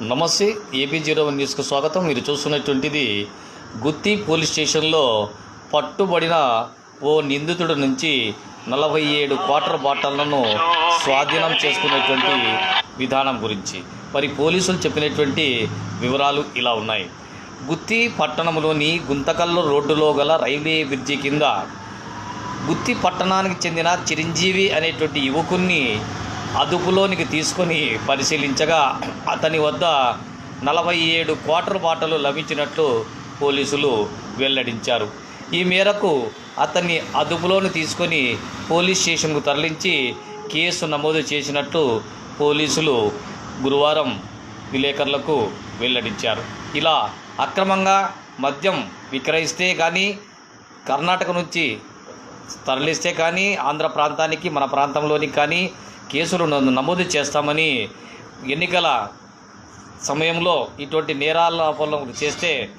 నమస్తే AP zero one న్యూస్కు స్వాగతం. మీరు చూస్తున్నటువంటిది గుత్తి పోలీస్ స్టేషన్లో పట్టుబడిన ఓ నిందితుడి నుంచి నలభై ఏడు క్వార్టర్ బాటళ్ళను స్వాధీనం చేసుకున్నటువంటి విధానం గురించి. మరి పోలీసులు చెప్పినటువంటి వివరాలు ఇలా ఉన్నాయి. గుత్తి పట్టణంలోని గుంతకల్లు రోడ్డులో గల రైల్వే బ్రిడ్జి కింద గుత్తి పట్టణానికి చెందిన చిరంజీవి అనేటువంటి యువకుణ్ణి అదుపులోనికి తీసుకొని పరిశీలించగా అతని వద్ద నలభై ఏడు క్వార్టర్ బాటలు లభించినట్లు పోలీసులు వెల్లడించారు. ఈ మేరకు అతన్ని అదుపులోని తీసుకొని పోలీస్ స్టేషన్కు తరలించి కేసు నమోదు చేసినట్టు పోలీసులు గురువారం విలేకరులకు వెల్లడించారు. ఇలా అక్రమంగా మద్యం విక్రయిస్తే కానీ కర్ణాటక నుంచి తరలిస్తే కానీ ఆంధ్ర ప్రాంతానికి మన ప్రాంతంలోని కానీ కేసులు నమోదు చేస్తామని ఎన్నికల సమయంలో ఇటువంటి నేరాల పనులు చేస్తే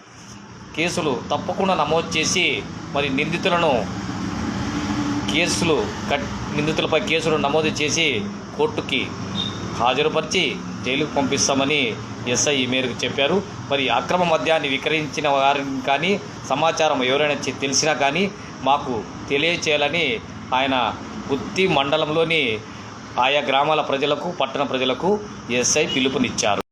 కేసులు తప్పకుండా నమోదు చేసి మరి నిందితులను కేసులు కట్ నిందితులపై కేసులు నమోదు చేసి కోర్టుకి హాజరుపరిచి జైలుకు పంపిస్తామని ఎస్ఐ ఈ మేరకు చెప్పారు. మరి అక్రమ మద్యాన్ని విక్రయించిన వారిని కానీ సమాచారం ఎవరైనా తెలిసినా కానీ మాకు తెలియచేయాలని ఆయన గుత్తి మండలంలోని ఆయా గ్రామాల ప్రజలకు పట్టణ ప్రజలకు ఎస్ఐ పిలుపునిచ్చారు.